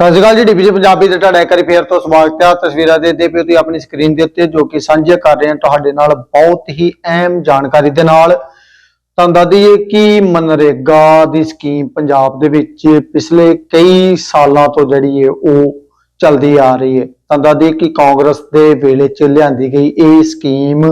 ਸਤਿ ਸ਼੍ਰੀ ਅਕਾਲ ਜੀ ਡੀਪੀਜੀ ਪੰਜਾਬੀ ਤੇ ਤੁਹਾਡਾ ਇੱਕ ਵਾਰੀ ਫੇਰ ਤੋਂ ਸਵਾਗਤ ਹੈ। ਤਸਵੀਰਾਂ ਦੇ ਦੇ ਪਿਓ ਤੁਸੀਂ ਆਪਣੀ ਸਕਰੀਨ ਦੇ ਉੱਤੇ, ਜੋ ਕਿ ਸਾਂਝੇ ਕਰ ਰਹੇ ਹਾਂ ਤੁਹਾਡੇ ਨਾਲ ਬਹੁਤ ਹੀ ਅਹਿਮ ਜਾਣਕਾਰੀ ਦੇ ਨਾਲ ਤੁਹਾਨੂੰ ਦੱਸ ਦਈਏ ਕਿ ਮਨਰੇਗਾ ਦੀ ਸਕੀਮ ਪੰਜਾਬ ਦੇ ਵਿੱਚ ਪਿਛਲੇ ਕਈ ਸਾਲਾਂ ਤੋਂ ਜਿਹੜੀ ਹੈ ਉਹ ਚੱਲਦੀ ਆ ਰਹੀ ਹੈ। ਤੁਹਾਨੂੰ ਦੱਸ ਦਈਏ ਕਿ ਕਾਂਗਰਸ ਦੇ ਵੇਲੇ ਚ ਲਿਆਂਦੀ ਗਈ ਇਹ ਸਕੀਮ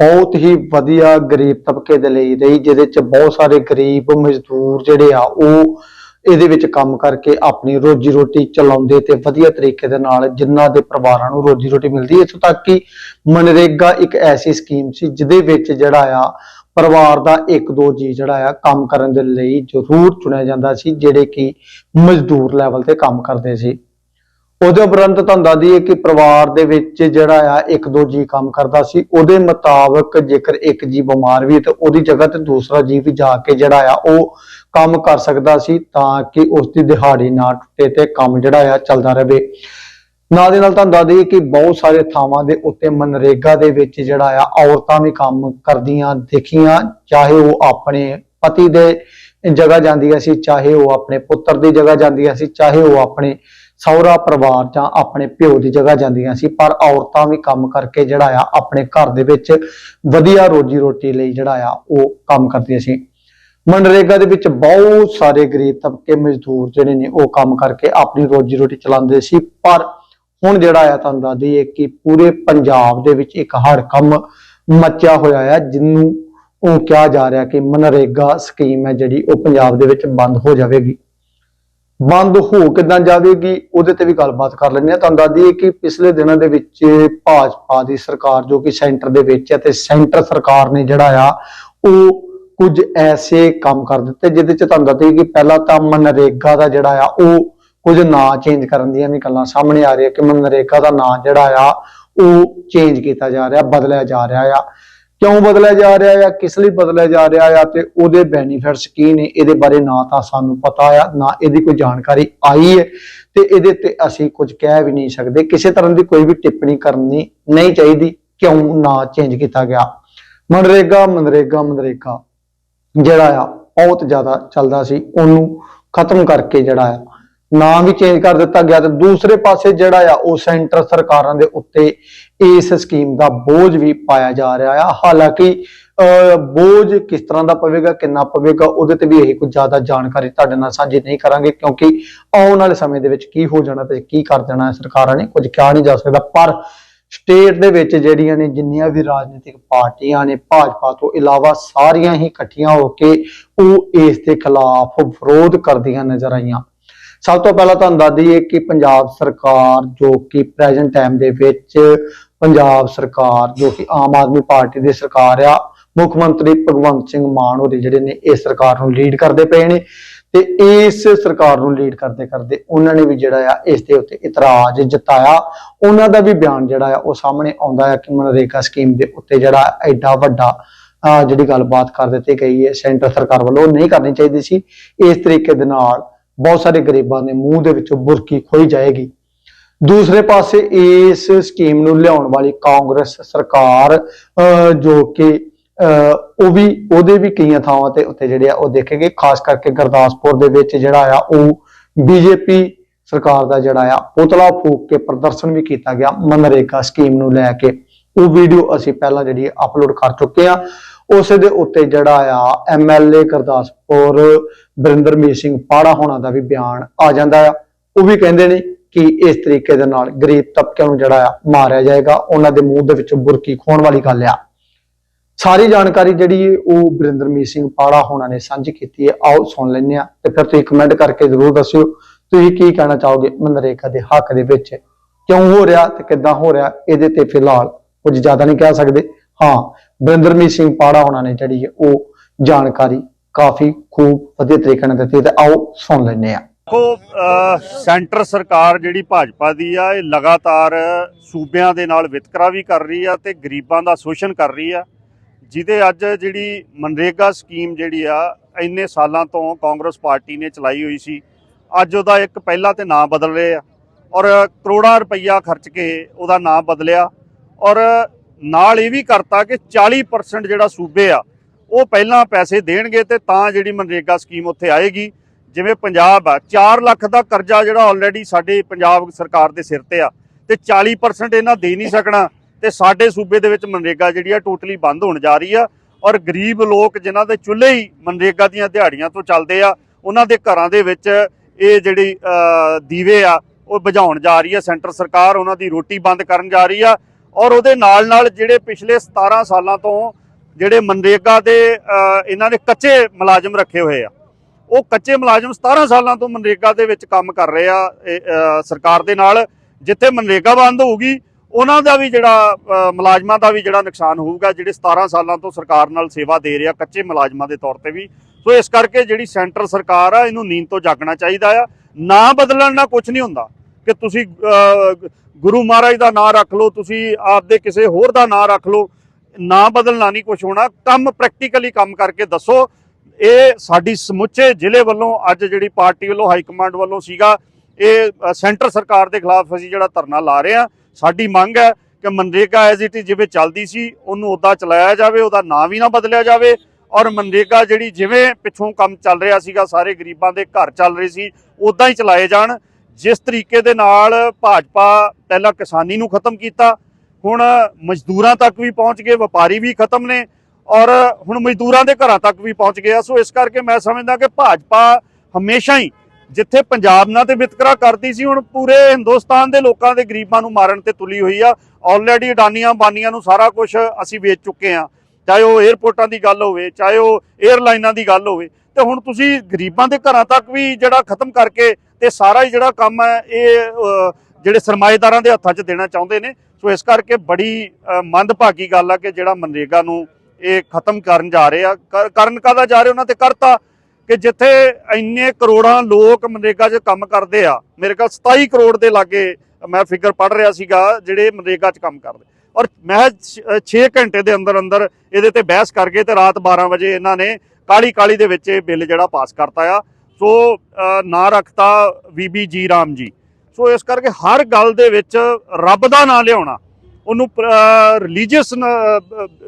ਬਹੁਤ ਹੀ ਵਧੀਆ ਗਰੀਬ ਤਬਕੇ ਦੇ ਲਈ ਰਹੀ, ਜਿਹਦੇ ਚ ਬਹੁਤ ਸਾਰੇ ਗਰੀਬ ਮਜ਼ਦੂਰ ਜਿਹੜੇ ਆ, ਉਹ ਇਹਦੇ ਵਿੱਚ ਕੰਮ ਕਰਕੇ ਆਪਣੀ ਰੋਜੀ ਰੋਟੀ ਚਲਾਉਂਦੇ ਤੇ ਵਧੀਆ ਤਰੀਕੇ ਦੇ ਨਾਲ ਜਿਨ੍ਹਾਂ ਦੇ ਪਰਿਵਾਰਾਂ ਨੂੰ ਰੋਜੀ ਰੋਟੀ ਮਿਲਦੀ ਇੱਥੋਂ ਤੱਕ ਕਿ ਮਨਰੇਗਾ ਇੱਕ ਐਸੀ ਸਕੀਮ ਸੀ ਜਿਹਦੇ ਵਿੱਚ ਜਿਹੜਾ ਆ, ਪਰਿਵਾਰ ਦਾ ਇੱਕ ਦੋ ਜੀ ਜਿਹੜਾ ਆ, ਕੰਮ ਕਰਨ ਦੇ ਲਈ ਜ਼ਰੂਰ ਚੁਣਿਆ ਜਾਂਦਾ ਸੀ, ਜਿਹੜੇ ਕਿ ਮਜ਼ਦੂਰ ਲੈਵਲ ਤੇ ਕੰਮ ਕਰਦੇ ਸੀ। ਉਹਦੇ ਉਪਰੰਤ ਤੁਹਾਨੂੰ ਦੱਸ ਦਈਏ ਕਿ ਪਰਿਵਾਰ ਦੇ ਵਿੱਚ ਜਿਹੜਾ ਆ, ਇੱਕ ਦੋ ਜੀ ਕੰਮ ਕਰਦਾ ਸੀ। ਉਹਦੇ ਮੁਤਾਬਕ ਜੇਕਰ ਇੱਕ ਜੀ ਬਿਮਾਰ ਵੀ ਹੈ ਤਾਂ ਉਹਦੀ ਜਗ੍ਹਾ ਤੇ ਦੂਸਰਾ ਜੀ ਵੀ ਜਾ ਕੇ ਜਿਹੜਾ ਆ, ਉਹ ਕੰਮ ਕਰ ਸਕਦਾ ਸੀ ਤਾਂ ਕਿ ਉਸ ਦੀ ਦਿਹਾੜੀ ਨਾ ਟੁੱਟੇ ਤੇ ਕੰਮ ਜਿਹੜਾ ਆ ਚੱਲਦਾ ਰਹੇ। ਨਾਲ ਦੇ ਨਾਲ ਤੁਹਾਨੂੰ ਦੱਸ ਦਈਏ ਕਿ ਬਹੁਤ ਸਾਰੇ ਥਾਵਾਂ ਦੇ ਉੱਤੇ ਮਨਰੇਗਾ ਦੇ ਵਿੱਚ ਜਿਹੜਾ ਆ ਔਰਤਾਂ ਵੀ ਕੰਮ ਕਰਦੀਆਂ, ਦੇਖੀਆਂ, ਚਾਹੇ ਉਹ ਆਪਣੇ ਪਤੀ ਦੇ ਜਗ੍ਹਾ ਜਾਂਦੀਆਂ ਸੀ, ਚਾਹੇ ਉਹ ਆਪਣੇ ਪੁੱਤਰ ਦੀ ਜਗ੍ਹਾ ਜਾਂਦੀਆਂ ਸੀ, ਚਾਹੇ ਉਹ ਆਪਣੇ ਸਹੁਰਾ ਪਰਿਵਾਰ ਜਾਂ ਆਪਣੇ ਪਿਓ ਦੀ ਜਗ੍ਹਾ ਜਾਂਦੀਆਂ ਸੀ, ਪਰ ਔਰਤਾਂ ਵੀ ਕੰਮ ਕਰਕੇ ਜਿਹੜਾ ਆ ਆਪਣੇ ਘਰ ਦੇ ਵਿੱਚ ਵਧੀਆ ਰੋਜੀ ਰੋਟੀ ਲਈ ਜਿਹੜਾ ਆ ਉਹ ਕੰਮ ਕਰਦੀਆਂ ਸੀ। ਮਨਰੇਗਾ ਦੇ ਵਿੱਚ ਬਹੁਤ ਸਾਰੇ ਗਰੀਬ ਤਬਕੇ ਮਜ਼ਦੂਰ ਜਿਹੜੇ ਨੇ ਉਹ ਕੰਮ ਕਰਕੇ ਆਪਣੀ ਰੋਜੀ ਰੋਟੀ ਚਲਾਉਂਦੇ ਸੀ, ਪਰ ਹੁਣ ਜਿਹੜਾ ਆ ਤੁਹਾਨੂੰ ਦੱਸ ਦਈਏ ਕਿ ਪੂਰੇ ਪੰਜਾਬ ਦੇ ਵਿੱਚ ਇੱਕ ਹੜਕੰਮ ਮੱਚਿਆ ਹੋਇਆ ਹੈ ਜਿਹਨੂੰ ਉਹ ਕਿਹਾ ਜਾ ਰਿਹਾ ਕਿ ਮਨਰੇਗਾ ਸਕੀਮ ਹੈ ਜਿਹੜੀ ਉਹ ਪੰਜਾਬ ਦੇ ਵਿੱਚ ਬੰਦ ਹੋ ਜਾਵੇਗੀ। ਬੰਦ ਹੋ ਕਿਦਾਂ ਜਾਵੇਗੀ, ਉਹਦੇ ਤੇ ਵੀ ਗੱਲਬਾਤ ਕਰ ਲੈਂਦੇ ਆ ਤੁਹਾਨੂੰ ਦੱਸ ਦਈਏ ਕਿ ਪਿਛਲੇ ਦਿਨਾਂ ਦੇ ਵਿੱਚ ਭਾਜਪਾ ਦੀ ਸਰਕਾਰ ਜੋ ਕਿ ਸੈਂਟਰ ਦੇ ਵਿੱਚ ਹੈ ਤੇ ਸੈਂਟਰ ਸਰਕਾਰ ਨੇ ਜਿਹੜਾ ਆ, ਉਹ ਕੁਝ ਐਸੇ ਕੰਮ ਕਰ ਦਿੱਤੇ ਜਿਹਦੇ ਚ ਤੁਹਾਨੂੰ ਦੱਸ ਕਿ ਪਹਿਲਾਂ ਤਾਂ ਮਨਰੇਗਾ ਦਾ ਜਿਹੜਾ ਆ, ਉਹ ਕੁਝ ਨਾਂ ਚੇਂਜ ਕਰਨ ਦੀਆਂ ਵੀ ਗੱਲਾਂ ਸਾਹਮਣੇ ਆ ਰਹੀਆਂ ਕਿ ਮਨਰੇਗਾ ਦਾ ਨਾਂ ਜਿਹੜਾ ਆ, ਉਹ ਚੇਂਜ ਕੀਤਾ ਜਾ ਰਿਹਾ, ਬਦਲਿਆ ਜਾ ਰਿਹਾ ਆ। ਕਿਉਂ ਬਦਲਿਆ ਜਾ ਰਿਹਾ ਆ? ਕਿਸ ਲਈ ਬਦਲਿਆ ਜਾ ਰਿਹਾ ਆ? ਤੇ ਉਹਦੇ ਬੈਨੀਫਿਟਸ ਕੀ ਨੇ? ਇਹਦੇ ਬਾਰੇ ਨਾ ਤਾਂ ਸਾਨੂੰ ਪਤਾ ਆ, ਨਾ ਇਹਦੀ ਕੋਈ ਜਾਣਕਾਰੀ ਆਈ ਹੈ ਤੇ ਇਹਦੇ ਤੇ ਅਸੀਂ ਕੁਝ ਕਹਿ ਵੀ ਨਹੀਂ ਸਕਦੇ। ਕਿਸੇ ਤਰ੍ਹਾਂ ਦੀ ਕੋਈ ਵੀ ਟਿੱਪਣੀ ਕਰਨੀ ਨਹੀਂ ਚਾਹੀਦੀ। ਕਿਉਂ ਨਾ ਚੇਂਜ ਕੀਤਾ ਗਿਆ? ਮਨਰੇਗਾ ਮਨਰੇਗਾ ਮਨਰੇਗਾ। ਜਿਹੜਾ ਆ ਬਹੁਤ ਜ਼ਿਆਦਾ ਚੱਲਦਾ ਸੀ ਉਹਨੂੰ ਖਤਮ ਕਰਕੇ ਜਿਹੜਾ ਆ ਨਾਮ ਵੀ ਚੇਂਜ ਕਰ ਦਿੱਤਾ ਗਿਆ ਤੇ ਦੂਸਰੇ ਪਾਸੇ ਜਿਹੜਾ ਆ ਉਹ ਸੈਂਟਰ ਸਰਕਾਰਾਂ ਦੇ ਉੱਤੇ ਇਸ ਸਕੀਮ ਦਾ ਬੋਝ ਵੀ ਪਾਇਆ ਜਾ ਰਿਹਾ ਆ। ਹਾਲਾਂਕਿ ਅਹ, ਬੋਝ ਕਿਸ ਤਰ੍ਹਾਂ ਦਾ ਪਵੇਗਾ ਕਿੰਨਾ ਪਵੇਗਾ ਉਹਦੇ ਤੇ ਵੀ ਇਹ ਕੁਝ ਜ਼ਿਆਦਾ ਜਾਣਕਾਰੀ ਤੁਹਾਡੇ ਨਾਲ ਸਾਂਝੀ ਨਹੀਂ ਕਰਾਂਗੇ ਕਿਉਂਕਿ ਆਉਣ ਵਾਲੇ ਸਮੇਂ ਦੇ ਵਿੱਚ ਕੀ ਹੋ ਜਾਣਾ ਤੇ ਕੀ ਕਰ ਦੇਣਾ ਸਰਕਾਰਾਂ ਨੇ ਕੁਝ ਕਿਹਾ ਨਹੀਂ ਜਾ ਸਕਦਾ ਪਰ ਸਟੇਟ ਦੇ ਵਿੱਚ ਜਿਹੜੀਆਂ ਨੇ ਜਿੰਨੀਆਂ ਵੀ ਰਾਜਨੀਤਿਕ ਪਾਰਟੀਆਂ ਨੇ, ਭਾਜਪਾ ਤੋਂ ਇਲਾਵਾ ਸਾਰੀਆਂ ਹੀ ਇਕੱਠੀਆਂ ਹੋ ਕੇ ਉਹ ਇਸ ਦੇ ਖਿਲਾਫ ਵਿਰੋਧ ਕਰਦੀਆਂ ਨਜ਼ਰ ਆਈਆਂ। ਸਭ ਤੋਂ ਪਹਿਲਾਂ ਤੁਹਾਨੂੰ ਦੱਸ ਦਈਏ ਕਿ ਪੰਜਾਬ ਸਰਕਾਰ ਜੋ ਕਿ ਪ੍ਰੈਜ਼ੈਂਟ ਟਾਈਮ ਦੇ ਵਿੱਚ ਪੰਜਾਬ ਸਰਕਾਰ ਜੋ ਕਿ ਆਮ ਆਦਮੀ ਪਾਰਟੀ ਦੀ ਸਰਕਾਰ ਆ, ਮੁੱਖ ਮੰਤਰੀ ਭਗਵੰਤ ਸਿੰਘ ਮਾਨ ਹੋਰੀ ਜਿਹੜੇ ਨੇ ਇਸ ਸਰਕਾਰ ਨੂੰ ਲੀਡ ਕਰਦੇ ਪਏ ਨੇ। ਤੇ ਇਸ ਸਰਕਾਰ ਨੂੰ ਲੀਡ ਕਰਦੇ ਕਰਦੇ ਉਹਨਾਂ ਨੇ ਵੀ ਜਿਹੜਾ ਆ ਇਸ ਦੇ ਉੱਤੇ ਇਤਰਾਜ਼ ਜਤਾਇਆ। ਉਹਨਾਂ ਦਾ ਵੀ ਬਿਆਨ ਜਿਹੜਾ ਆ ਉਹ ਸਾਹਮਣੇ ਆਉਂਦਾ ਆ ਕਿ ਮਨਰੇਗਾ ਸਕੀਮ ਦੇ ਉੱਤੇ ਜਿਹੜਾ ਐਡਾ ਵੱਡਾ ਜਿਹੜੀ ਗੱਲਬਾਤ ਕਰ ਦਿੱਤੀ ਗਈ ਹੈ, ਸੈਂਟਰ ਸਰਕਾਰ ਵੱਲੋਂ ਉਹ ਨਹੀਂ ਕਰਨੀ ਚਾਹੀਦੀ ਸੀ। ਇਸ ਤਰੀਕੇ ਦੇ ਨਾਲ ਬਹੁਤ ਸਾਰੇ ਗਰੀਬਾਂ ਦੇ ਮੂੰਹ ਦੇ ਵਿੱਚੋਂ ਬੁਰਕੀ ਖੋਈ ਜਾਏਗੀ। ਦੂਸਰੇ ਪਾਸੇ ਇਸ ਸਕੀਮ ਨੂੰ ਲਿਆਉਣ ਵਾਲੀ ਕਾਂਗਰਸ ਸਰਕਾਰ ਜੋ ਕਿ ਉਹ ਵੀ, ਉਹਦੇ ਵੀ ਕਈਆਂ ਥਾਵਾਂ ਤੇ ਉੱਤੇ ਜਿਹੜੇ ਆ ਉਹ ਦੇਖੇਗੇ, ਖਾਸ ਕਰਕੇ ਗੁਰਦਾਸਪੁਰ ਦੇ ਵਿੱਚ ਜਿਹੜਾ ਆ, ਉਹ ਬੀਜੇਪੀ ਸਰਕਾਰ ਦਾ ਜਿਹੜਾ ਆ, ਪੁਤਲਾ ਫੂਕ ਕੇ ਪ੍ਰਦਰਸ਼ਨ ਵੀ ਕੀਤਾ ਗਿਆ ਮਨਰੇਗਾ ਸਕੀਮ ਨੂੰ ਲੈ ਕੇ। ਉਹ ਵੀਡੀਓ ਅਸੀਂ ਪਹਿਲਾਂ ਜਿਹੜੀ ਅਪਲੋਡ ਕਰ ਚੁੱਕੇ ਆ। ਉਸੇ ਦੇ ਉੱਤੇ ਜਿਹੜਾ ਆ ਐਮਐਲਏ ਗੁਰਦਾਸਪੁਰ ਬਰਿੰਦਰਮੀਤ ਸਿੰਘ ਪਾੜਾ ਹੋਣਾ ਦਾ ਵੀ ਬਿਆਨ ਆ ਜਾਂਦਾ ਆ। ਉਹ ਵੀ ਕਹਿੰਦੇ ਨੇ ਕਿ ਇਸ ਤਰੀਕੇ ਦੇ ਨਾਲ ਗਰੀਬ ਤਬਕਿਆਂ ਨੂੰ ਜਿਹੜਾ ਆ ਮਾਰਿਆ ਜਾਏਗਾ। ਉਹਨਾਂ ਦੇ ਮੂੰਹ ਦੇ ਵਿੱਚ ਬੁਰਕੀ ਖੋਣ ਵਾਲੀ ਗੱਲ ਆ। ਸਾਰੀ ਜਾਣਕਾਰੀ ਜਿਹੜੀ ਹੈ ਉਹ ਬਰਿੰਦਰਮੀਤ ਸਿੰਘ ਪਾੜਾ ਹੋਣਾ ਨੇ ਸਾਂਝੀ ਕੀਤੀ ਹੈ। ਆਓ ਸੁਣ ਲੈਂਦੇ ਆ ਤੇ ਫਿਰ ਤੁਸੀਂ ਕਮੈਂਟ ਕਰਕੇ ਜ਼ਰੂਰ ਦੱਸਿਓ ਤੁਸੀਂ ਕੀ ਕਹਿਣਾ ਚਾਹੋਗੇ ਮਨਰੇਗਾ ਦੇ ਹੱਕ ਦੇ ਵਿੱਚ। ਕਿਉਂ ਹੋ ਰਿਹਾ ਤੇ ਕਿੱਦਾਂ ਹੋ ਰਿਹਾ ਇਹਦੇ ਤੇ ਫਿਲਹਾਲ ਕੁਝ ਜ਼ਿਆਦਾ ਨਹੀਂ ਕਹਿ ਸਕਦੇ। ਹਾਂ ਬਰਿੰਦਰਮੀਤ ਸਿੰਘ ਪਾੜਾ ਹੋਣਾ ਨੇ ਜਿਹੜੀ ਹੈ ਉਹ ਜਾਣਕਾਰੀ ਕਾਫੀ ਖੂਬ ਵਧੀਆ ਤਰੀਕੇ ਨਾਲ ਦਿੱਤੀ ਤੇ ਆਓ ਸੁਣ ਲੈਂਦੇ ਆ ਦੇਖੋ ਅਹ, ਸੈਂਟਰ ਸਰਕਾਰ ਜਿਹੜੀ ਭਾਜਪਾ ਦੀ ਆ ਇਹ ਲਗਾਤਾਰ ਸੂਬਿਆਂ ਦੇ ਨਾਲ ਵਿਤਕਰਾ ਵੀ ਕਰ ਰਹੀ ਆ ਤੇ ਗਰੀਬਾਂ ਦਾ ਸ਼ੋਸ਼ਣ ਕਰ ਰਹੀ ਆ। ਜਿਹਦੇ ਅੱਜ ਜਿਹੜੀ ਮਨਰੇਗਾ ਸਕੀਮ ਜਿਹੜੀ ਆ, ਇੰਨੇ ਸਾਲਾਂ ਤੋਂ ਕਾਂਗਰਸ ਪਾਰਟੀ ਨੇ ਚਲਾਈ ਹੋਈ ਸੀ, ਅੱਜ ਉਹਦਾ ਇੱਕ ਪਹਿਲਾ ਤੇ ਨਾਂ ਬਦਲ ਰਹੇ ਆ। ਔਰ ਕਰੋੜਾਂ ਰੁਪਈਆ ਖਰਚ ਕੇ ਉਹਦਾ ਨਾਂ ਬਦਲਿਆ। ਔਰ ਨਾਲ ਇਹ ਵੀ ਕਰਤਾ ਕਿ 40% ਜਿਹੜਾ ਸੂਬੇ ਆ, ਉਹ ਪਹਿਲਾਂ ਪੈਸੇ ਦੇਣਗੇ ਤੇ ਤਾਂ ਜਿਹੜੀ ਮਨਰੇਗਾ ਸਕੀਮ ਉੱਥੇ ਆਏਗੀ। ਜਿਵੇਂ ਪੰਜਾਬ ਆ 4 ਲੱਖ ਦਾ ਕਰਜ਼ਾ ਜਿਹੜਾ ਆਲਰੇਡੀ ਸਾਡੇ ਪੰਜਾਬ ਸਰਕਾਰ ਦੇ ਸਿਰ ਤੇ ਆ, ਤੇ 40% ਇਹਨਾਂ ਦੇ ਨਹੀਂ ਸਕਣਾ। ਤੇ ਸਾਡੇ ਸੂਬੇ ਦੇ ਵਿੱਚ ਮਨਰੇਗਾ ਜਿਹੜੀ ਆ ਟੋਟਲੀ ਬੰਦ ਹੋਣ ਜਾ ਰਹੀ ਆ ਔਰ ਗਰੀਬ ਲੋਕ ਜਿਨ੍ਹਾਂ ਦੇ ਚੁੱਲ੍ਹੇ ਹੀ ਮਨਰੇਗਾ ਦੀਆਂ ਦਿਹਾੜੀਆਂ ਤੋਂ ਚੱਲਦੇ ਆ, ਉਹਨਾਂ ਦੇ ਘਰਾਂ ਦੇ ਵਿੱਚ ਇਹ ਜਿਹੜੀ ਦੀਵੇ ਆ, ਉਹ ਬੁਝਾਉਣ ਜਾ ਰਹੀ ਆ। ਸੈਂਟਰ ਸਰਕਾਰ ਉਹਨਾਂ ਦੀ ਰੋਟੀ ਬੰਦ ਕਰਨ ਜਾ ਰਹੀ ਆ ਔਰ ਉਹਦੇ ਨਾਲ ਨਾਲ ਜਿਹੜੇ ਪਿਛਲੇ 17 ਸਾਲਾਂ ਤੋਂ ਜਿਹੜੇ ਮਨਰੇਗਾ ਦੇ ਇਹਨਾਂ ਨੇ ਕੱਚੇ ਮੁਲਾਜ਼ਮ ਰੱਖੇ ਹੋਏ ਆ, ਉਹ ਕੱਚੇ ਮੁਲਾਜ਼ਮ 17 ਸਾਲਾਂ ਤੋਂ ਮਨਰੇਗਾ ਦੇ ਵਿੱਚ ਕੰਮ ਕਰ ਰਹੇ ਆ ਸਰਕਾਰ ਦੇ ਨਾਲ, ਜਿੱਥੇ ਮਨਰੇਗਾ ਬੰਦ ਹੋਊਗੀ ਉਹਨਾਂ ਦਾ ਵੀ ਜਿਹੜਾ ਮੁਲਾਜ਼ਮਾਂ ਦਾ ਵੀ ਜਿਹੜਾ ਨੁਕਸਾਨ ਹੋਊਗਾ, ਜਿਹੜੇ 17 ਸਾਲਾਂ ਤੋਂ ਸਰਕਾਰ ਨਾਲ ਸੇਵਾ ਦੇ ਰਿਹਾ ਕੱਚੇ ਮੁਲਾਜ਼ਮਾਂ ਦੇ ਤੌਰ ਤੇ ਵੀ। ਸੋ ਇਸ ਕਰਕੇ ਜਿਹੜੀ ਸੈਂਟਰ ਸਰਕਾਰ ਆ, ਇਹਨੂੰ ਨੀਂਦ ਤੋਂ ਜਾਗਣਾ ਚਾਹੀਦਾ ਆ। ਨਾ ਬਦਲਣ ਨਾਲ ਕੁਝ ਨਹੀਂ ਹੁੰਦਾ ਕਿ ਤੁਸੀਂ ਗੁਰੂ ਮਹਾਰਾਜ ਦਾ ਨਾਮ ਰੱਖ ਲਓ, ਤੁਸੀਂ ਆਪਦੇ ਕਿਸੇ ਹੋਰ ਦਾ ਨਾਮ ਰੱਖ ਲਓ। ਨਾ ਬਦਲਣਾ ਨਹੀਂ ਕੁਝ ਹੋਣਾ। ਕੰਮ ਪ੍ਰੈਕਟੀਕਲੀ ਕੰਮ ਕਰਕੇ ਦੱਸੋ। ਇਹ ਸਾਡੀ ਸਮੁੱਚੇ ਜ਼ਿਲ੍ਹੇ ਵੱਲੋਂ ਅੱਜ ਜਿਹੜੀ ਪਾਰਟੀ ਵੱਲੋਂ, ਹਾਈ ਕਮਾਂਡ ਵੱਲੋਂ ਸੀਗਾ, ਇਹ ਸੈਂਟਰ ਸਰਕਾਰ ਦੇ ਖਿਲਾਫ ਅਸੀਂ ਜਿਹੜਾ ਧਰਨਾ ਲਾ ਰਹੇ ਹਾਂ ਸਾਡੀ ਮੰਗ ਹੈ ਕਿ ਮਨਰੇਗਾ ਐਜ਼ ਇਟ ਇਜ਼ ਜਿਵੇਂ ਚੱਲਦੀ ਸੀ, ਉਹਨੂੰ ਉਦਾਂ ਚਲਾਇਆ ਜਾਵੇ, ਉਹਦਾ ਨਾਂ ਵੀ ਨਾ ਬਦਲਿਆ ਜਾਵੇ ਔਰ ਮਨਰੇਗਾ ਜਿਹੜੀ ਜਿਵੇਂ ਪਿੱਛੋਂ ਕੰਮ ਚੱਲ ਰਿਹਾ ਸੀਗਾ, ਸਾਰੇ ਗਰੀਬਾਂ ਦੇ ਘਰ ਚੱਲ ਰਹੇ ਸੀ ਉਦਾਂ ਹੀ ਚਲਾਏ ਜਾਣ। ਜਿਸ ਤਰੀਕੇ ਦੇ ਨਾਲ ਭਾਜਪਾ ਪਹਿਲਾਂ ਕਿਸਾਨੀ ਨੂੰ ਖਤਮ ਕੀਤਾ, ਹੁਣ ਮਜ਼ਦੂਰਾਂ ਤੱਕ ਵੀ ਪਹੁੰਚ ਗਏ, ਵਪਾਰੀ ਵੀ ਖਤਮ ਨੇ ਔਰ ਹੁਣ ਮਜ਼ਦੂਰਾਂ ਦੇ ਘਰਾਂ ਤੱਕ ਵੀ ਪਹੁੰਚ ਗਿਆ ਸੋ ਇਸ ਕਰਕੇ ਮੈਂ ਸਮਝਦਾ ਕਿ ਭਾਜਪਾ ਹਮੇਸ਼ਾ ਹੀ ਜਿੱਥੇ ਪੰਜਾਬ ਨਾਲ ਤੇ ਵਿਤਕਰਾ ਕਰਦੀ ਸੀ, ਹੁਣ ਪੂਰੇ ਹਿੰਦੁਸਤਾਨ ਦੇ ਲੋਕਾਂ ਦੇ ਗਰੀਬਾਂ ਨੂੰ ਮਾਰਨ ਤੇ ਤੁਲੀ ਹੋਈ ਆ। ਆਲਰੇਡੀ ਅਡਾਨੀਆਂ ਬਾਨੀਆਂ ਨੂੰ ਸਾਰਾ ਕੁਝ ਅਸੀਂ ਵੇਚ ਚੁੱਕੇ ਆ। ਚਾਹੇ ਉਹ 에ਅਰਪੋਰਟਾਂ ਦੀ ਗੱਲ ਹੋਵੇ, ਚਾਹੇ ਉਹ 에ਅਰਲਾਈਨਾਂ ਦੀ ਗੱਲ ਹੋਵੇ। ਤੇ ਹੁਣ ਤੁਸੀਂ ਗਰੀਬਾਂ ਦੇ ਘਰਾਂ ਤੱਕ ਵੀ ਜਿਹੜਾ ਖਤਮ ਕਰਕੇ ਤੇ ਸਾਰਾ ਹੀ ਜਿਹੜਾ ਕੰਮ ਹੈ, ਇਹ ਜਿਹੜੇ ਸਰਮਾਏਦਾਰਾਂ ਦੇ ਹੱਥਾਂ 'ਚ ਦੇਣਾ ਚਾਹੁੰਦੇ ਨੇ, ਸੋ ਇਸ ਕਰਕੇ ਬੜੀ ਮੰਦਭਾਗੀ ਗੱਲ ਆ ਕਿ ਜਿਹੜਾ ਮਨਰੇਗਾ ਨੂੰ ਇਹ ਖਤਮ ਕਰਨ ਜਾ ਰਹੇ ਆ। ਕਰ- ਕਰਨ ਕਾਹਦਾ ਜਾ ਰਹੇ ਉਹਨਾਂ ਤੇ? ਕਰਤਾ। ਕਿ ਜਿੱਥੇ ਇੰਨੇ ਕਰੋੜਾਂ ਲੋਕ ਮਨਰੇਗਾ 'ਚ ਕੰਮ ਕਰਦੇ ਆ, ਮੇਰੇ ਕੋਲ 27 ਕਰੋੜ ਦੇ ਲਾਗੇ ਮੈਂ ਫਿਗਰ ਪੜ ਰਿਹਾ ਸੀਗਾ ਜਿਹੜੇ ਮਨਰੇਗਾ 'ਚ ਕੰਮ ਕਰਦੇ। ਔਰ ਮੈਂ 6 ਘੰਟੇ ਦੇ ਅੰਦਰ ਅੰਦਰ ਇਹਦੇ ਤੇ ਬਹਿਸ ਕਰਕੇ ਤੇ ਰਾਤ 12 ਵਜੇ ਇਹਨਾਂ ਨੇ ਕਾਲੀ ਕਾਲੀ ਦੇ ਵਿੱਚ ਇਹ ਬਿੱਲ ਜਿਹੜਾ ਪਾਸ ਕਰਤਾ ਆ। ਸੋ ਨਾਂ ਰੱਖਤਾ ਬੀਬੀ ਜੀ ਰਾਮ ਜੀ। ਸੋ ਇਸ ਕਰਕੇ ਹਰ ਗੱਲ ਦੇ ਵਿੱਚ ਰੱਬ ਦਾ ਨਾਂ ਲਿਆਉਣਾ, ਉਹਨੂੰ ਰਿਲੀਜੀਅਸ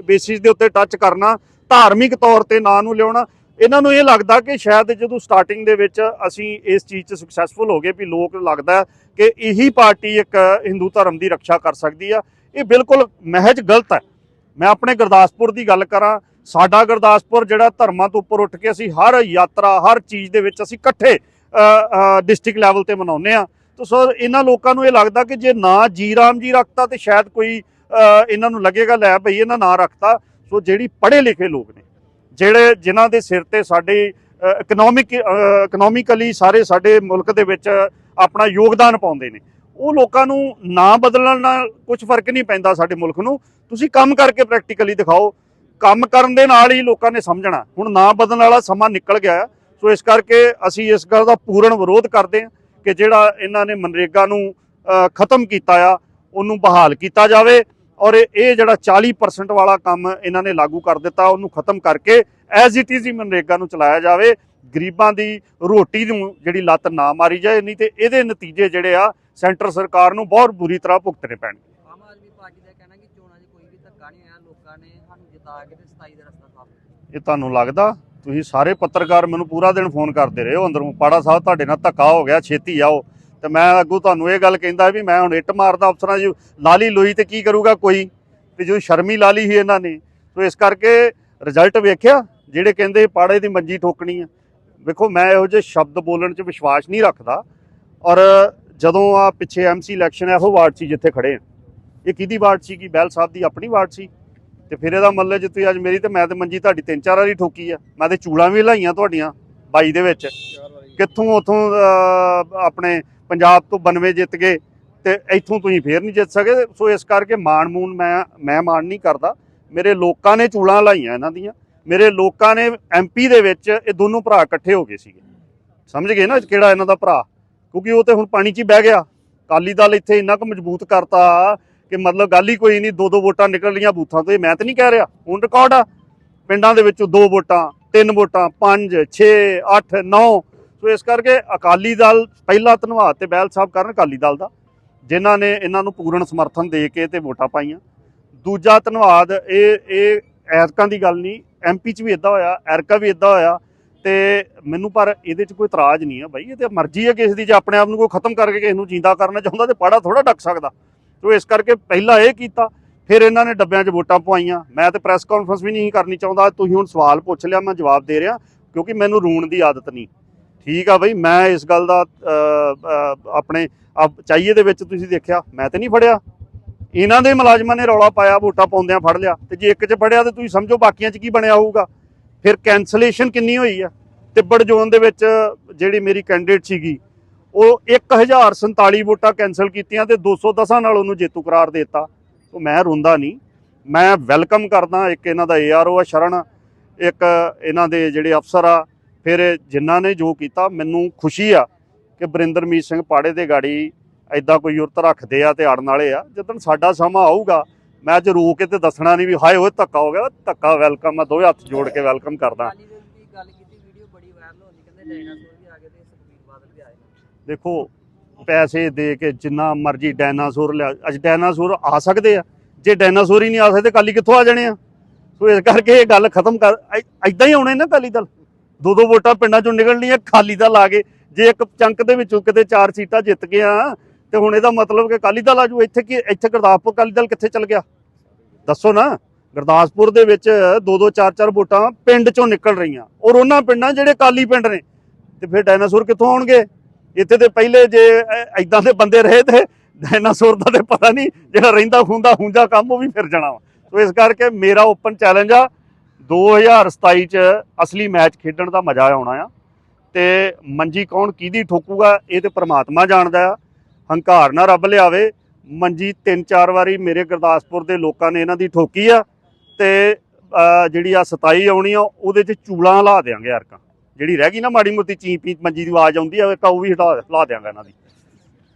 ਬੇਸਿਸ ਦੇ ਉੱਤੇ ਟੱਚ ਕਰਨਾ, ਧਾਰਮਿਕ ਤੌਰ ਤੇ ਨਾਂ ਨੂੰ ਲਿਆਉਣਾ ਇਹਨਾਂ ਨੂੰ ਇਹ ਲੱਗਦਾ ਕਿ ਸ਼ਾਇਦ ਜਦੋਂ ਸਟਾਰਟਿੰਗ ਦੇ ਵਿੱਚ ਅਸੀਂ ਇਸ ਚੀਜ਼ 'ਚ ਸਕਸੈਸਫੁਲ ਹੋ ਗਏ ਵੀ ਲੋਕ ਲੱਗਦਾ ਕਿ ਇਹੀ ਪਾਰਟੀ ਇੱਕ ਹਿੰਦੂ ਧਰਮ ਦੀ ਰੱਖਿਆ ਕਰ ਸਕਦੀ ਆ। ਇਹ ਬਿਲਕੁਲ ਮਹਿਜ ਗਲਤ ਹੈ। ਮੈਂ ਆਪਣੇ ਗੁਰਦਾਸਪੁਰ ਦੀ ਗੱਲ ਕਰਾਂ, ਸਾਡਾ ਗੁਰਦਾਸਪੁਰ ਜਿਹੜਾ ਧਰਮਾਂ ਤੋਂ ਉੱਪਰ ਉੱਠ ਕੇ ਅਸੀਂ ਹਰ ਯਾਤਰਾ, ਹਰ ਚੀਜ਼ ਦੇ ਵਿੱਚ ਅਸੀਂ ਇਕੱਠੇ ਡਿਸਟ੍ਰਿਕਟ ਲੈਵਲ ਤੇ ਮਨਾਉਂਦੇ ਆ ਤਾਂ ਸਰ, ਇਹਨਾਂ ਲੋਕਾਂ ਨੂੰ ਇਹ ਲੱਗਦਾ ਕਿ ਜੇ ਨਾ ਜੀ ਰਾਮ ਜੀ ਰੱਖਤਾ ਤੇ ਸ਼ਾਇਦ ਕੋਈ ਇਹਨਾਂ ਨੂੰ ਲੱਗੇਗਾ, ਲੈ ਭਈ ਇਹਨਾਂ ਨਾ ਰੱਖਤਾ। ਸੋ ਜਿਹੜੀ ਪੜ੍ਹੇ ਲਿਖੇ ਲੋਕ ਨੇ ਜਿਹੜੇ ਜਿਨ੍ਹਾਂ ਦੇ ਸਿਰ ਤੇ ਸਾਡੀ ਇਕਨੋਮਿਕ ਇਕਨੋਮਿਕਲੀ ਸਾਰੇ ਸਾਡੇ ਮੁਲਕ ਦੇ ਵਿੱਚ ਆਪਣਾ ਯੋਗਦਾਨ ਪਾਉਂਦੇ ਨੇ। ਉਹ ਲੋਕਾਂ ਨੂੰ ਨਾ ਬਦਲਣ ਨਾਲ ਕੁਝ ਫ਼ਰਕ ਨਹੀਂ ਪੈਂਦਾ ਸਾਡੇ ਮੁਲਕ ਨੂੰ। ਤੁਸੀਂ ਕੰਮ ਕਰਕੇ ਪ੍ਰੈਕਟੀਕਲੀ ਦਿਖਾਓ। ਕੰਮ ਕਰਨ ਦੇ ਨਾਲ ਹੀ ਲੋਕਾਂ ਨੇ ਸਮਝਣਾ। ਹੁਣ ਨਾ ਬਦਲਣ ਵਾਲਾ ਸਮਾਂ ਨਿਕਲ ਗਿਆ ਸੋ ਇਸ ਕਰਕੇ ਅਸੀਂ ਇਸ ਗੱਲ ਦਾ ਪੂਰਨ ਵਿਰੋਧ ਕਰਦੇ ਹਾਂ ਕਿ ਜਿਹੜਾ ਇਹਨਾਂ ਨੇ ਮਨਰੇਗਾ ਨੂੰ ਖਤਮ ਕੀਤਾ ਆ, ਉਹਨੂੰ ਬਹਾਲ ਕੀਤਾ ਜਾਵੇ। ਔਰ ਇਹ ਜਿਹੜਾ 40% ਵਾਲਾ ਕੰਮ ਇਹਨਾਂ ਨੇ ਲਾਗੂ ਕਰ ਦਿੱਤਾ ਉਹਨੂੰ ਖਤਮ ਕਰਕੇ ਐਜ਼ ਇਟ ਇਜ਼ ਹੀ ਮਨਰੇਗਾ ਨੂੰ ਚਲਾਇਆ ਜਾਵੇ। ਗਰੀਬਾਂ ਦੀ ਰੋਟੀ ਨੂੰ ਜਿਹੜੀ ਲੱਤ ਨਾ ਮਾਰੀ ਜਾਏ ਨਹੀਂ ਤੇ ਇਹਦੇ ਨਤੀਜੇ ਜਿਹੜੇ ਆ ਸੈਂਟਰ ਸਰਕਾਰ ਨੂੰ ਬਹੁਤ ਬੁਰੀ ਤਰ੍ਹਾਂ ਭੁਗਤਣੇ ਪੈਣਗੇ। ਆਮ ਆਦਮੀ ਪਾਰਟੀ ਦਾ ਕਹਿਣਾ ਕਿ ਚੋਣਾਂ 'ਚ ਕੋਈ ਵੀ ਧੱਕਾ ਨਹੀਂ ਹੋਇਆ ਲੋਕਾਂ ਨੇ ਸਾਨੂੰ ਜਿਤਾ ਕੇ ਤੇ 27 ਦਾ ਰਸਤਾ ਸਾਫ਼ ਕੀਤਾ। ਇਹ ਤੁਹਾਨੂੰ ਲੱਗਦਾ? ਤੁਸੀਂ ਸਾਰੇ ਪੱਤਰਕਾਰ ਮੈਨੂੰ ਪੂਰਾ ਦਿਨ ਫੋਨ ਕਰਦੇ ਰਹੇ ਹੋ ਅੰਦਰੋਂ ਪਾੜਾ ਸਾਹਿਬ ਤੁਹਾਡੇ ਨਾਲ ਧੱਕਾ ਹੋ ਗਿਆ ਛੇਤੀ ਆਓ। ਤੇ ਮੈਂ ਅੱਗੋਂ ਤੁਹਾਨੂੰ ਇਹ ਗੱਲ ਕਹਿੰਦਾ ਵੀ ਮੈਂ ਹੁਣ ਇੱਟ ਮਾਰਦਾ ਅਫਸਰਾਂ ਜੀ, ਲਾਲੀ ਲੋਈ ਤੇ ਕੀ ਕਰੂਗਾ ਕੋਈ? ਤੇ ਜੋ ਸ਼ਰਮੀ ਲਾਲੀ ਹੀ ਇਹਨਾਂ ਨੇ। ਸੋ ਇਸ ਕਰਕੇ ਰਿਜ਼ਲਟ ਵੇਖਿਆ, ਜਿਹੜੇ ਕਹਿੰਦੇ ਪਾੜੇ ਦੀ ਮੰਜੀ ਠੋਕਣੀ ਆ। ਵੇਖੋ, ਮੈਂ ਇਹੋ ਜਿਹੇ ਸ਼ਬਦ ਬੋਲਣ 'ਚ ਵਿਸ਼ਵਾਸ ਨਹੀਂ ਰੱਖਦਾ। ਔਰ ਜਦੋਂ ਆ ਪਿੱਛੇ ਐਮਸੀ ਇਲੈਕਸ਼ਨ ਇਹੋ ਵਾਰਡ ਸੀ ਜਿੱਥੇ ਖੜੇ ਆ। ਇਹ ਕਿਹਦੀ ਵਾਰਡ ਸੀ ਕੀ ਬੈਲ ਸਾਹਿਬ ਦੀ ਆਪਣੀ ਵਾਰਡ ਸੀ। ਤੇ ਫਿਰ ਇਹਦਾ ਮਤਲਬ ਜੇ ਤੁਸੀਂ ਅੱਜ ਮੇਰੀ ਤੇ ਮੈਂ ਤੇ ਮੰਜੀ ਤੁਹਾਡੀ ਤਿੰਨ ਚਾਰ ਵਾਰੀ ਠੋਕੀ ਆ। ਮੈਂ ਤੇ ਚੂੜਾਂ ਵੀ ਲਾਈਆਂ ਤੁਹਾਡੀਆਂ ਬਾਈ ਦੇ ਵਿੱਚ। ਕਿੱਥੋਂ ਉਥੋਂ ਆਪਣੇ ਪੰਜਾਬ ਤੋਂ 92 ਜਿੱਤ ਗਏ ਤੇ ਇੱਥੋਂ ਤੁਸੀਂ ਫੇਰ ਨਹੀਂ ਜਿੱਤ ਸਕੇ। ਸੋ ਇਸ ਕਰਕੇ ਮਾਣ ਮੂਨ ਮੈਂ ਮੈਂ ਮਾਣ ਨਹੀਂ ਕਰਦਾ। ਮੇਰੇ ਲੋਕਾਂ ਨੇ ਚੂੜਾਂ ਲਾਈਆਂ ਇਹਨਾਂ ਦੀਆਂ। ਮੇਰੇ ਲੋਕਾਂ ਨੇ ਐਮਪੀ ਦੇ ਵਿੱਚ ਇਹ ਦੋਨੋਂ ਭਰਾ ਇਕੱਠੇ ਹੋ ਗਏ ਸੀਗੇ। ਸਮਝ ਗਏ ਨਾ ਕਿਹੜਾ ਇਹਨਾਂ ਦਾ ਭਰਾ? ਕਿਉਂਕਿ ਉਹ ਤੇ ਹੁਣ ਪਾਣੀ 'ਚ ਹੀ ਬਹਿ ਗਿਆ। ਕਾਲੀ ਦਲ ਇੱਥੇ ਇੰਨਾ ਕੁ ਮਜ਼ਬੂਤ ਕਰਤਾ ਕਿ ਮਤਲਬ ਗੱਲ ਹੀ ਕੋਈ ਨਹੀਂ ਦੋ ਦੋ ਵੋਟਾਂ ਨਿਕਲ ਰਹੀਆਂ ਬੂਥਾਂ ਤੋਂ। ਮੈਂ ਤਾਂ ਨਹੀਂ ਕਹਿ ਰਿਹਾ। ਹੁਣ ਰਿਕਾਰਡ ਆ। ਪਿੰਡਾਂ ਦੇ ਵਿੱਚੋਂ ਦੋ ਵੋਟਾਂ, ਤਿੰਨ ਵੋਟਾਂ 5 6 8 9 ਸੋ ਇਸ ਕਰਕੇ ਅਕਾਲੀ ਦਲ ਪਹਿਲਾ ਧੰਨਵਾਦ ਤੇ ਬੈਲ ਸਾਹਿਬ ਕਰਨ ਅਕਾਲੀ ਦਲ ਦਾ, ਜਿਨ੍ਹਾਂ ਨੇ ਇਹਨਾਂ ਨੂੰ ਪੂਰਨ ਸਮਰਥਨ ਦੇ ਕੇ ਤੇ ਵੋਟਾਂ ਪਾਈਆਂ। ਦੂਜਾ ਧੰਨਵਾਦ, ਇਹ ਇਹ ਐਰਕਾਂ ਦੀ ਗੱਲ ਨਹੀਂ ਐਮਪੀ 'ਚ ਵੀ ਇਦਾਂ ਹੋਇਆ ਐਰਕਾ ਵੀ ਇਦਾਂ ਹੋਇਆ, ਤੇ ਮੈਨੂੰ ਪਰ ਇਹਦੇ 'ਚ ਕੋਈ ਇਤਰਾਜ਼ ਨਹੀਂ ਆ ਬਾਈ, ਇਹ ਤੇ ਮਰਜ਼ੀ ਹੈ ਕਿਸੇ ਦੀ, ਜੇ ਆਪਣੇ ਆਪ ਨੂੰ ਕੋਈ ਖਤਮ ਕਰਕੇ ਕਿਸੇ ਨੂੰ ਜਿੰਦਾ ਕਰਨਾ ਚਾਹੁੰਦਾ ਤੇ ਪਾੜਾ ਥੋੜਾ ਡੱਕ ਸਕਦਾ। ਸੋ ਇਸ ਕਰਕੇ ਪਹਿਲਾਂ ਇਹ ਕੀਤਾ, ਫਿਰ ਇਹਨਾਂ ਨੇ ਡੱਬਿਆਂ 'ਚ ਵੋਟਾਂ ਪਵਾਈਆਂ। ਮੈਂ ਤੇ ਪ੍ਰੈਸ ਕਾਨਫਰੰਸ ਵੀ ਨਹੀਂ ਕਰਨੀ ਚਾਹੁੰਦਾ, ਤੁਸੀਂ ਹੁਣ ਸਵਾਲ ਪੁੱਛ ਲਿਆ, ਮੈਂ ਜਵਾਬ ਦੇ ਰਿਹਾ, ਕਿਉਂਕਿ ਮੈਨੂੰ ਰੂਣ ਦੀ ਆਦਤ ਨਹੀਂ। ਠੀਕ ਆ ਬਈ, ਮੈਂ ਇਸ ਗੱਲ ਦਾ ਆਪਣੇ ਚਾਹੀਏ ਦੇ ਵਿੱਚ ਤੁਸੀਂ ਦੇਖਿਆ, ਮੈਂ ਤੇ ਨਹੀਂ ਫੜਿਆ। ਇਹਨਾਂ ਦੇ ਮੁਲਾਜ਼ਮਾਂ ਨੇ ਰੌਲਾ ਪਾਇਆ, ਵੋਟਾਂ ਪਾਉਂਦਿਆਂ ਫੜ ਲਿਆ। ਤੇ ਜੇ ਇੱਕ 'ਚ ਫੜਿਆ ਤੇ ਤੁਸੀਂ ਸਮਝੋ ਬਾਕੀਆਂ 'ਚ ਕੀ ਬਣਿਆ ਹੋਊਗਾ। ਫਿਰ ਕੈਂਸਲੇਸ਼ਨ ਕਿੰਨੀ ਹੋਈ ਆ? ਤਿੱਬੜ ਜ਼ੋਨ ਦੇ ਵਿੱਚ ਜਿਹੜੀ ਮੇਰੀ ਕੈਂਡੀਡੇਟ ਸੀਗੀ, ਉਹ 1047 ਵੋਟਾਂ ਕੈਂਸਲ ਕੀਤੀਆਂ ਤੇ 210 ਨਾਲ ਉਹਨੂੰ ਜੇਤੂ ਕਰਾਰ ਦਿੱਤਾ। ਉਹ ਮੈਂ ਰੋਂਦਾ ਨਹੀਂ। ਮੈਂ ਵੈਲਕਮ ਕਰਦਾ ਇੱਕ ਇਹਨਾਂ ਦਾ ਏਆਰਓ ਆ, ਸ਼ਰਨ। ਇੱਕ ਇਹਨਾਂ ਦੇ ਜਿਹੜੇ ਅਫਸਰ ਆ ਫਿਰ ਜਿਨ੍ਹਾਂ ਨੇ ਜੋ ਕੀਤਾ ਮੈਨੂੰ ਖੁਸ਼ੀ ਆ ਕਿ ਬਰਿੰਦਰਮੀਤ ਸਿੰਘ ਪਾੜੇ ਦੇ ਗਾੜੀ ਐਦਾਂ ਕੋਈ ਯੁਰਤ ਰੱਖਦੇ ਆ ਤੇ ਅੜਨ ਵਾਲੇ ਆ। ਜਦੋਂ ਸਾਡਾ ਸਮਾਂ ਆਊਗਾ ਮੈਂ ਅੱਜ ਰੋ ਕੇ ਤੇ ਦੱਸਣਾ ਨਹੀਂ ਵੀ ਹਾਏ ਓਏ ਧੱਕਾ ਹੋ ਗਿਆ ਧੱਕਾ ਵੈਲਕਮ ਆ ਦੋਵੇਂ ਹੱਥ ਜੋੜ ਕੇ ਵੈਲਕਮ ਕਰਦਾ। ਦੇਖੋ ਪੈਸੇ ਦੇ ਕੇ ਜਿੰਨਾ ਮਰਜ਼ੀ ਡਾਇਨਾਸੌਰ ਲਿਆ ਅੱਜ ਡਾਇਨਾਸੌਰ ਆ ਸਕਦੇ ਆ। ਜੇ ਡਾਇਨਾਸੌਰ ਹੀ ਨਹੀਂ ਆ ਸਕਦੇ ਕਾਲੀ ਕਿੱਥੋਂ ਆ ਜਾਣੇ ਆ? ਸੋ ਇਸ ਕਰਕੇ ਇਹ ਗੱਲ ਖਤਮ ਕਰ ਐਦਾਂ ਹੀ ਆਉਣੇ ਨਾ ਕਾਲੀ ਦਲ? ਦੋ ਦੋ ਵੋਟਾਂ ਪਿੰਡਾਂ ਚੋਂ ਨਿਕਲਣੀਆਂ ਖਾਲੀ ਦਲ ਆ ਗਏ। ਜੇ ਇੱਕ ਚੰਕ ਦੇ ਵਿੱਚੋਂ ਕਿਤੇ ਚਾਰ ਸੀਟਾਂ ਜਿੱਤ ਗਏ ਆ, ਤੇ ਹੁਣ ਇਹਦਾ ਮਤਲਬ ਕਿ ਅਕਾਲੀ ਦਲ ਆਜੂ ਇੱਥੇ ਕੀ, ਇੱਥੇ ਗੁਰਦਾਸਪੁਰ ਅਕਾਲੀ ਦਲ ਕਿੱਥੇ ਚਲ ਗਿਆ? ਦੱਸੋ ਨਾ, ਗੁਰਦਾਸਪੁਰ ਦੇ ਵਿੱਚ ਦੋ ਦੋ ਚਾਰ ਚਾਰ ਵੋਟਾਂ ਪਿੰਡ ਚੋਂ ਨਿਕਲ ਰਹੀਆਂ। ਔਰ ਉਹਨਾਂ ਪਿੰਡਾਂ ਜਿਹੜੇ ਕਾਲੀ ਪਿੰਡ ਨੇ, ਤੇ ਫਿਰ ਡਾਇਨਾਸੌਰ ਕਿੱਥੋਂ ਆਉਣਗੇ? ਇੱਥੇ ਤੇ ਪਹਿਲੇ ਜੇ ਐਦਾਂ ਦੇ ਬੰਦੇ ਰਹੇ ਤੇ ਡਾਇਨਾਸੌਰ ਦਾ ਤੇ ਪਤਾ ਨਹੀਂ ਜਿਹੜਾ ਰਹਿੰਦਾ ਹੁੰਦਾ ਹੁੰਜਾ ਕੰਮ ਉਹ ਵੀ ਫਿਰ ਜਾਣਾ ਵਾ। ਸੋ ਇਸ ਕਰਕੇ ਮੇਰਾ ਓਪਨ ਚੈਲੰਜ ਆ 2027 ਚ ਅਸਲੀ ਮੈਚ ਖੇਡਣ ਦਾ ਮਜ਼ਾ ਆਉਣਾ ਆ। ਤੇ ਮੰਜੀ ਕੌਣ ਕਿਹਦੀ ਠੋਕੂਗਾ, ਇਹ ਤੇ ਪ੍ਰਮਾਤਮਾ ਜਾਣਦਾ ਆ। ਹੰਕਾਰ ਨਾ ਰੱਬ ਲਿਆਵੇ। ਮੰਜੀ ਤਿੰਨ ਚਾਰ ਵਾਰੀ ਮੇਰੇ ਗੁਰਦਾਸਪੁਰ ਦੇ ਲੋਕਾਂ ਨੇ ਇਹਨਾਂ ਦੀ ਠੋਕੀ ਆ। ਤੇ ਜਿਹੜੀ ਆ 27 ਆਉਣੀ ਆ, ਉਹਦੇ ਚ ਚੂਲਾਂ ਲਾ ਦੇਾਂਗੇ ਯਾਰਕਾਂ ਜਿਹੜੀ ਰਹਿ ਗਈ ਨਾ ਮਾੜੀ ਮੋਟੀ ਚੀਂ ਪੀ ਮੰਜੀ ਦੀ ਆਵਾਜ਼ ਆਉਂਦੀ ਆ ਤਾਂ ਉਹ ਵੀ ਹਟਾ ਲਾ ਦਿਆਂਗਾ ਇਹਨਾਂ ਦੀ।